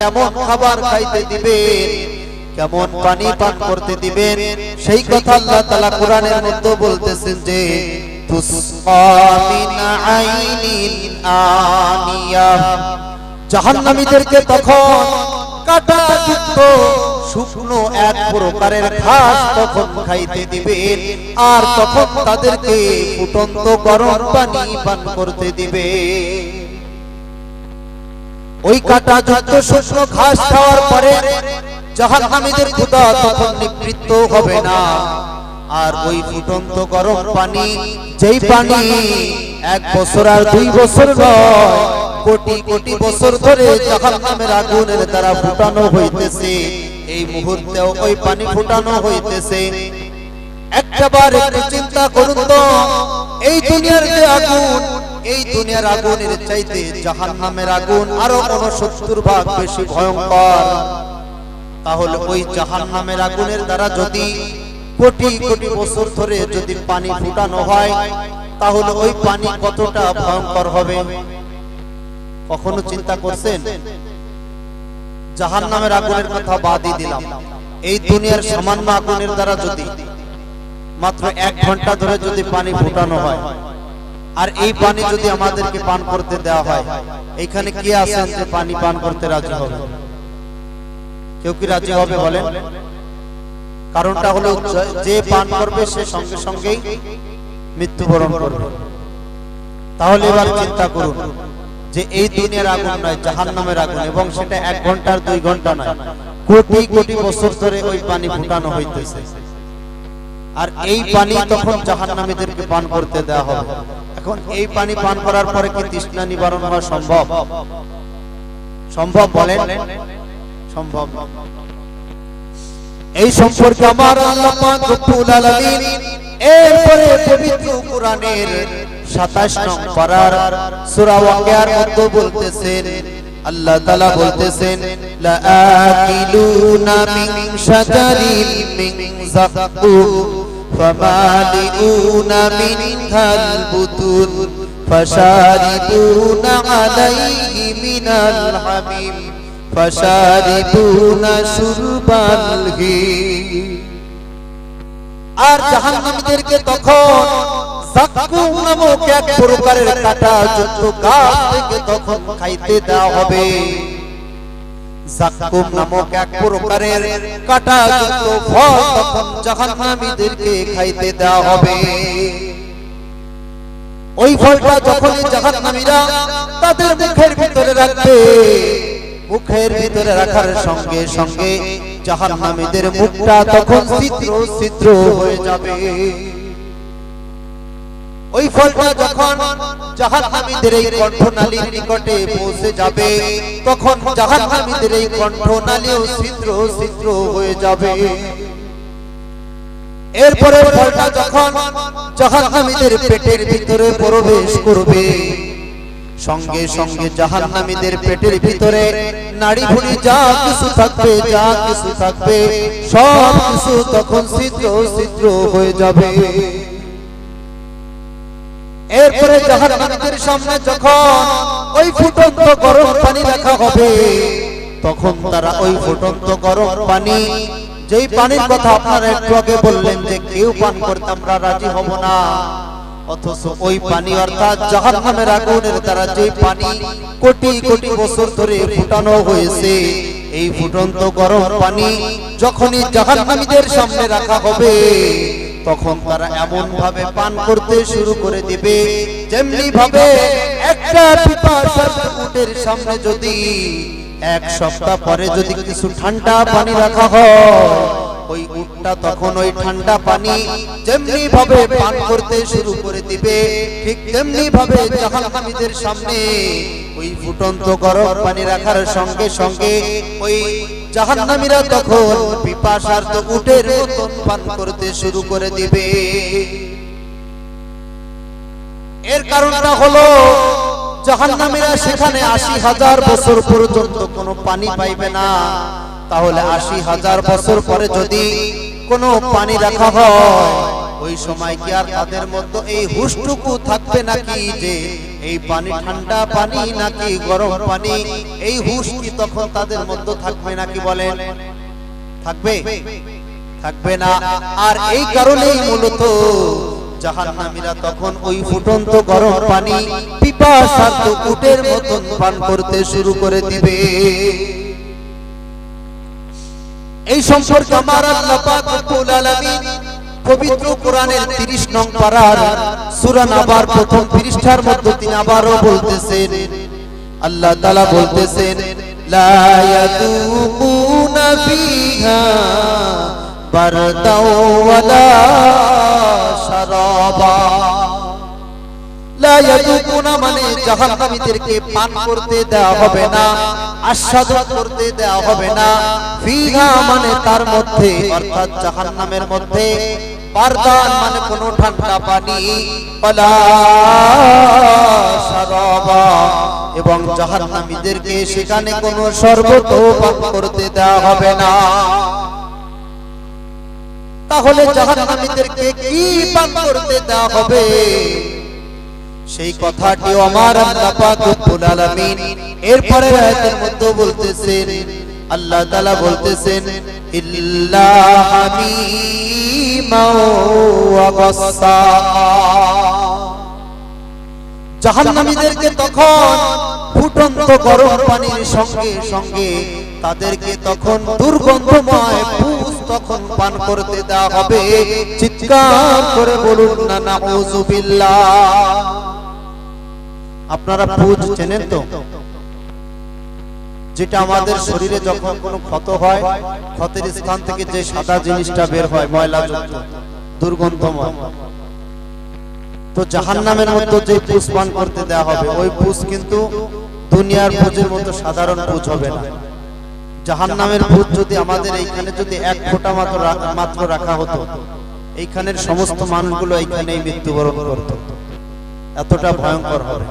কেমন খাবার খাইতে দিবেন? কেমন পানি পান করতে দিবেন? সেই কথা আল্লাহ তাআলা কোরআনের মধ্যে বলতেছেন যে আর তখন তাদেরকে ফুটন্ত গরম পানি পান করতে দিবেন। ওই কাটা যুক্ত শুকনো ঘাস খাওয়ার পরে জাহান্নামীদের ক্ষুধা তখন নিবৃত্ত হবে না। আর ওই ফুটন্ত গরম পানি, যেই পানি এক বছর আর দুই বছর নয়, কোটি কোটি বছর ধরে জাহান্নামের আগুনের দ্বারা ফুটানো হইতেছে। এই মুহূর্তেও ওই পানি ফুটানো হইতেছে। একটাবার একটু চিন্তা করুন তো, এই দুনিয়ার যে আগুন এই দুনিয়ার আগুনের চাইতে জাহান নামের আগুন আরও উনসত্তর ভাগ বেশি ভয়ঙ্কর। তাহলে ওই জাহান্নামের আগুনের দ্বারা যদি কোটি কোটি বছর ধরে যদি পানি ফুটানো হয়, তাহলে ওই পানি কতটা ভয়ঙ্কর হবে? কখনো চিন্তা করছেন? জাহান্নামের আগুনের কথা বাদই দিলাম। এই দুনিয়ার সামান্য আগুনের দ্বারা যদি মাত্র এক ঘণ্টা ধরে যদি পানি ফুটানো হয় আর এই পানি যদি আমাদেরকে পান করতে দেওয়া হয় এখানে কি আছেন যে পানি পান করতে রাজি হবে? কেউ কি রাজি হবে বলেন? কারণটা হলো যে- পান করবে সে সঙ্গে সঙ্গেই মৃত্যুবরণ করবে। তাহলে এবার চিন্তা করুন যে এই দুনিয়ার আগুন নয় জাহান্নামের আগুন এবং সেটা এক ঘণ্টার দুই ঘণ্টা নয়। কোটি কোটি বছর ধরে ওই পানি ফুটানো হইতেছে। আর এই পানি তখন জাহান্নামীদেরকে পান করতে দেওয়া হবে। এখন এই পানি পান করার পরে কি তৃষ্ণা নিবারণ হওয়া সম্ভব? সম্ভব? বলেন? সম্ভব। এই সম্পর্কে আমার আল্লাহ পাক রব্বুল আলামিন এরপরে পবিত্র কোরআনের 27 নং পারার সূরা ওয়াকিয়ার মধ্যে বলতেছেন আল্লাহ তাআলা বলতেছেন লা আকিলুনা মিন শাজারিন মিন যাক্কুম فمالئون منها البطون فشاربون عليه من الحميم فشاربون شرب الهيم আর জাহান্নামীদেরকে তখন জাক্কুম নামক এক প্রকারের কাটা যুক্ত গাছ থেকে তখন খাইতে দেওয়া হবে জাক্কুম নামক এক প্রকারের কাটা যুক্ত ফল তখন জাহান্নামীদেরকে খাইতে দেওয়া হবে। ওই ফলটা যখন জাহান্নামীরা তাদের মুখের ভিতরে রাখবে, মুখের ভিতরে রাখার সঙ্গে সঙ্গে জাহান্নামীদের মুখটা তখন ছিদ্র ছিদ্র হয়ে যাবে। ওই ফলটা যখন জাহান্নামীদের এই কণ্ঠনালীর নিকটে পৌঁছে যাবে, তখন জাহান্নামীদের এই কণ্ঠনালীও ছিদ্র ছিদ্র হয়ে যাবে। এরপরে ফলটা যখন জাহান্নামীদের পেটের ভিতরে প্রবেশ করবে, সঙ্গে সঙ্গে জাহান্নামীদের পেটের ভিতরে নাড়ি ভুড়ি যা কিছু থাকবে, যা কিছু থাকবে, সব কিছু তখন ছিদ্র ছিদ্র হয়ে যাবে। এরপরে জাহান্নামীদের সামনে যখন ওই ফুটন্ত গরম পানি রাখা হবে, তখন তারা ওই ফুটন্ত গরম পানি, যেই পানির কথা আপনারা একটু আগে বললেন যে কেউ পান করতে আমরা রাজি হব না, অথচ ওই পানি অর্থাৎ জাহান্নামের আগুনের দ্বারা যে পানি কোটি কোটি বছর ধরে ফুটানো হয়েছে, এই ফুটন্ত গরম পানি যখনই জাহান্নামীদের সামনে রাখা হবে তখন তারা এমন ভাবে পান করতে শুরু করে দিবে যেমনি ভাবে একটা উটের সামনে যদি এক সপ্তাহ পরে যদি কিছু ঠান্ডা পানি রাখা হয়, ওই উটটা তখন ওই ঠান্ডা পানি যেমনি ভাবে পান করতে শুরু করে দিবে, ঠিক তেমনি ভাবে জাহান্নামীদের সামনে ওই ফুটন্ত গরম পানি রাখার সঙ্গে সঙ্গে ওই জাহান্নামীরা তখন পিপাসার তো উটের মতন পান করতে শুরু করে দিবে। এর কারণটা হলো, জাহান্নামীরা সেখানে আশি হাজার বছর পর্যন্ত কোনো পানি পাইবে না। তাহলে আশি হাজার বছর পরে যদি কোনো পানি রাখা হয়, ওই সময় কি আর তাদের মধ্যে এই হুষ্টুকু থাকবে নাকি যে এই পানি ঠান্ডা পানি নাকি গরম পানি? এই হুশ কি তখন তাদের মধ্যে থাকবে নাকি বলেন? থাকবে? থাকবে না। আর এই কারণেই মূলত জাহান্নামীরা তখন ওই ফুটন্ত গরম পানি উটের পান করতে শুরু করে দিবে। এই সম্পর্কে আমার আল্লাহ পাক রব্বুল আলামিন পবিত্র কোরআনের 30 নং পারার সূরা নাবার প্রথম পৃষ্ঠার মধ্যে তিনি আবারও বলতেছেন, আল্লাহ তাআলা বলতেছেন মানে পান করতে হবে না করতে হবে না। মানে তার মধ্যে, অর্থাৎ জাহান্নামের মধ্যে বারদান মানে কোনো ঠান্ডা পানি। এবং জাহান্নামীদেরকে সেখানে কোনো শরবত পান করতে দেওয়া হবে না। তাহলে জাহান্নামীদেরকে কি পান করতে দেওয়া হবে? সেই কথাটি আমার আল্লাহ পাক রব্বুল আলামিন এরপরে আয়াতের মধ্যে বলতেছেন আল্লাহ তালা বলতেছেন জাহান্নামীদেরকে তখন ফুটন্ত গরম পানির সঙ্গে সঙ্গে তাদেরকে তখন দুর্গন্ধময় পুষ তখন পান করতে দেওয়া হবে। চিৎকার করে বলুন না নাউজুবিল্লাহ আপনারা পুজ চেনেন তো? যেটা আমাদের শরীরে যখন কোনো ক্ষত হয় ক্ষতের স্থান থেকে যে সাদা জিনিসটা বের হয় ময়লা যুক্ত দুর্গন্ধময়। তো জাহান্নামের মধ্যে যে পুষ পান করতে দেওয়া হবে ওই পুষ কিন্তু দুনিয়ার পুজের মতো সাধারণ পুজ হবে না। জাহান্নামের পুজ যদি আমাদের এইখানে যদি এক ফোঁটা মাত্র মাত্র রাখা হতো এইখানের সমস্ত মানুষগুলো এইখানেই মৃত্যুবরণ করত। এতটা ভয়ঙ্কর হবে।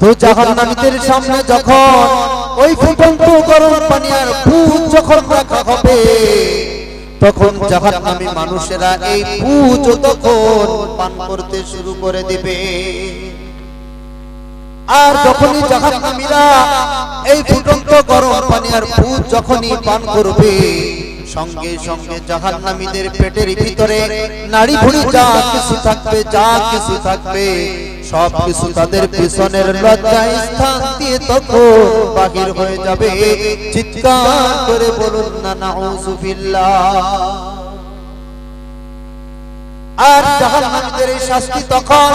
তো জাহান্নামীদের সামনে যখন ওই ফুটন্ত গরম পানি আর পুজ যখন রাখা হবে, তখন জাহান্নামী মানুষেরা এই পুজ তখন পান করতে শুরু করে দিবে। আর যখনই জাহান্নামীরা এই ফুটন্ত গরম পানি আর পুজ যখনই পান করবে সঙ্গে সঙ্গে জাহান্নামীদের পেটের ভিতরে নাড়ি ভুড়ি যা কিছু থাকবে যা কিছু থাকবে সব কিছু তাদের পিছনের লজ্জায় স্থান দিয়ে তখন বাহির হয়ে যাবে। চিৎকার করে বলুন না নাউজুবিল্লাহ আর জাহান্নামীদের এই শাস্তি তখন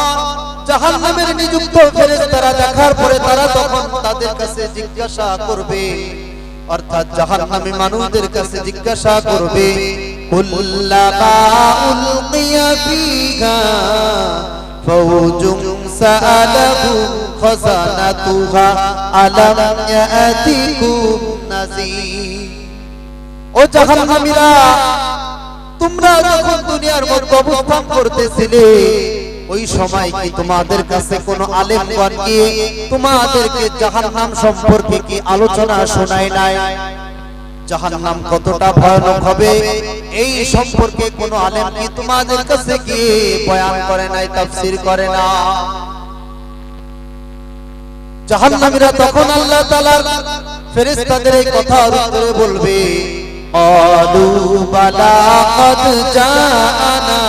জাহান্নামের নিযুক্ত ফেরেশতারা দেখার পরে তারা তখন তাদের কাছে জিজ্ঞাসা করবে অর্থাৎ জাহান্নামী মানুষদের কাছে জিজ্ঞাসা করবে কুল্লামা উলকিয়া ফিহা ফাওজুন সাআলাহু খাজানাতুহা, আলাম ইয়াতিকুম নাযীর? ও তোমরা যখন দুনিয়ার মধ্যে অবস্থান করতেছিলে ওই সময় কি তোমাদের কাছে কোনো আলেমগণ গিয়ে তোমাদেরকে জাহান্নাম সম্পর্কে কি আলোচনা শোনায় নাই? জাহান্নাম কতটা ভয়ানক হবে? এই সম্পর্কে কোনো আলেম কি তোমাদের কাছে গিয়ে বয়ান করে নাই, তাফসীর করে না? জাহান্নামীরা তখন আল্লাহ তাআলার ফেরেশতাদের এই কথার উত্তরে বলবে আলু বালা কদ জাআনা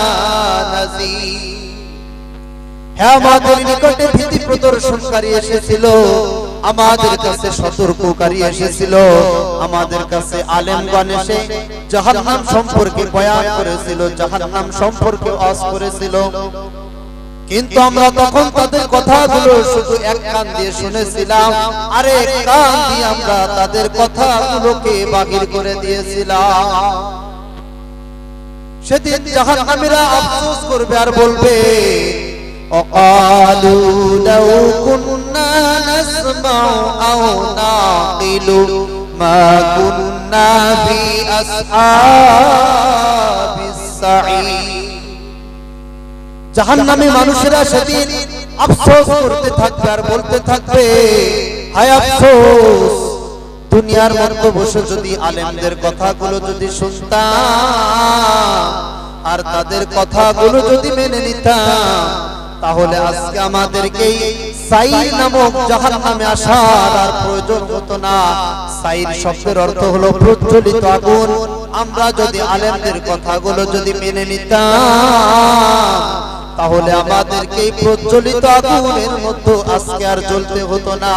নাযীর। হ্যাঁ আমাদের নিকটে ভীতি প্রদর্শনকারী এসেছিল। আমাদের কাছে সতর্ককারী এসেছিল। আমাদের কাছে আলেমগণ এসে জাহান্নাম সম্পর্কে বয়ান করেছিল, জাহান্নাম সম্পর্কে ওয়াজ করেছিল। কিন্তু আমরা তখন তাদের কথাগুলো শুধু এক কান দিয়ে শুনেছিলাম আর কান দিয়ে আমরা তাদের কথাগুলোকে বাহির করে দিয়েছিলাম। সেদিন জাহান্নামীরা আফসোস করবে আর বলবে وقالوا لو كنا نسمع أو نعقل ما كنا في أصحاب السعير জাহান্নামী মানুষেরা সেদিন আফসোস করতে থাকবে আর বলতে থাকবে হায় আফসোস দুনিয়ার মধ্যে বসে যদি আলেমদের কথাগুলো যদি শুনতাম আর তাদের কথাগুলো যদি মেনে নিতাম তাহলে আজকে আমাদেরকে সাইর নামক জাহান নামে আসার আর প্রয়োজন হতো না। সাইর শব্দের অর্থ হলো প্রজ্বলিত আগুন। আমরা যদি আলেমদের কথাগুলো যদি মেনে নিতাম তাহলে আমাদেরকে এই প্রজ্বলিত আগুনের মধ্যে আজকে আর জ্বলতে হতো না।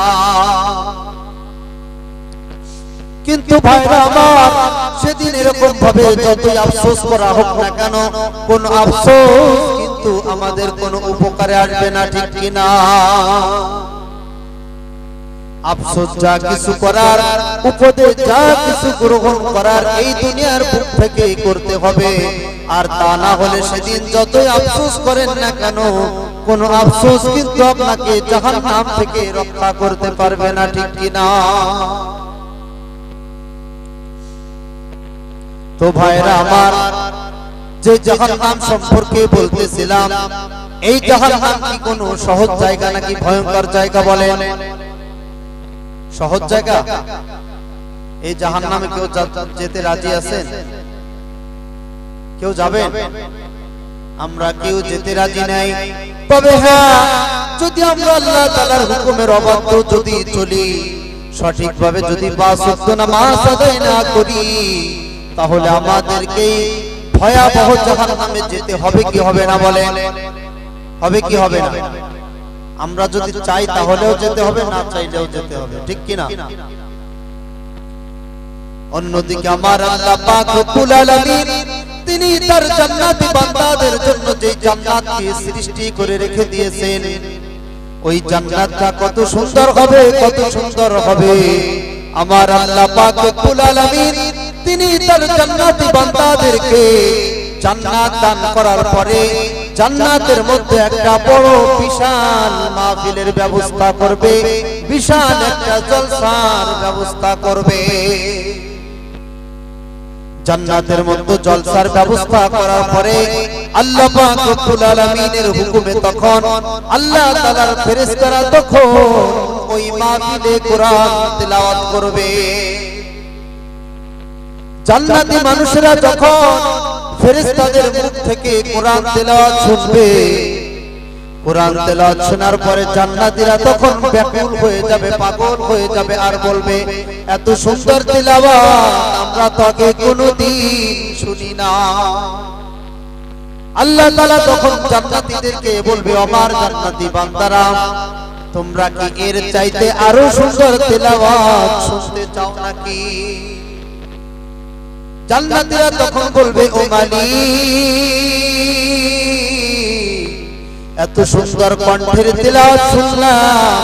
কিন্তু ভাইরা আমার সেদিন এরকম ভাবে যতই আফসোস করা হোক না কেন কোন আফসোস কিন্তু আমাদের কোনো উপকারে আসবে না, ঠিক কিনা? আফসোস যা কিছু করার, উপদেশ যা কিছু গ্রহণ করার এই দুনিয়ার বুক থেকে করতে হবে। আর তা না হলে সেদিন যতই আফসোস করেন না কেন, কোন আফসোস কিন্তু আপনাকে জাহান নাম থেকে রক্ষা করতে পারবে না, ঠিক কিনা? তো ভাইরা আমার যে জাহান্নাম সম্পর্কে বলতেছিলাম, এই জাহান্নাম কি কোনো সহজ জায়গা নাকি ভয়ঙ্কর জায়গা বলেন? সহজ জায়গা? এই জাহান্নামে কেউ যেতে রাজি আছেন? কেউ যাবেন? আমরা কেউ যেতে রাজি নাই। তবে হ্যাঁ যদি আমরা আল্লাহ তাআলার হুকুমের অবাধ্য যদি চলি, সঠিকভাবে যদি বা সত্য নামাজ আদায় না করি, তাহলে আমাদেরকে ভয়াবহ জাহান্নামে যেতে হবে কি হবে না বলেন হবে কি হবে না? আমরা যদি চাই তাহলেও যেতে হবে না চাইলেও যেতে হবে। ঠিক কি না? অন্যদিকে আমার আল্লাহ পাক রব্বুল আলামিন তিনি তার জান্নাতি বান্দাদের জন্য যে জান্নাতকে সৃষ্টি করে রেখে দিয়েছেন ওই জান্নাতটা কত সুন্দর হবে কত সুন্দর হবে। আমার আল্লাহ পাক রব্বুল আলামিন তিনি তার জান্নাতি বান্দাদেরকে জান্নাত দান করার পরে জান্নাতের মধ্যে একটা বড় বিশাল মাহফিলের ব্যবস্থা করবে, বিশাল একটা জলসার ব্যবস্থা করবে। জান্নাতের মধ্যে জলসার ব্যবস্থা করার পরে আল্লাহ পাক রব্বুল আলামিনের হুকুমে তখন আল্লাহ তাআলার ফেরেশতারা তখন ওই মাহফিলে কোরআন তেলাওয়াত করবে। জান্নাতি মানুষেরা যখন ফেরেশতাদের মুখ থেকে কোরআন তেলাওয়াত শুনবে, কোরআন তেলাওয়াত শোনার পরে জান্নাতীরা তখন ব্যাকুল হয়ে যাবে, পাগল হয়ে যাবে আর বলবে, এত সুন্দর তেলাওয়াত, আমরা তো আগে কোনোদিন শুনি না। আল্লাহ তাআলা তখন জান্নাতীদেরকে বলবে আমার জান্নাতি বান্দারা, তোমরা কি এর চাইতে আরও সুন্দর তেলাওয়াত শুনতে চাও নাকি? জান্নাতীরা তখন বলবে ও মালি এত সুন্দর কণ্ঠের তেলাওয়াত শুনলাম।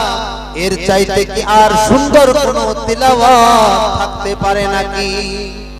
এর চাইতে কি আর সুন্দর কোন তেলাওয়াত থাকতে পারে নাকি?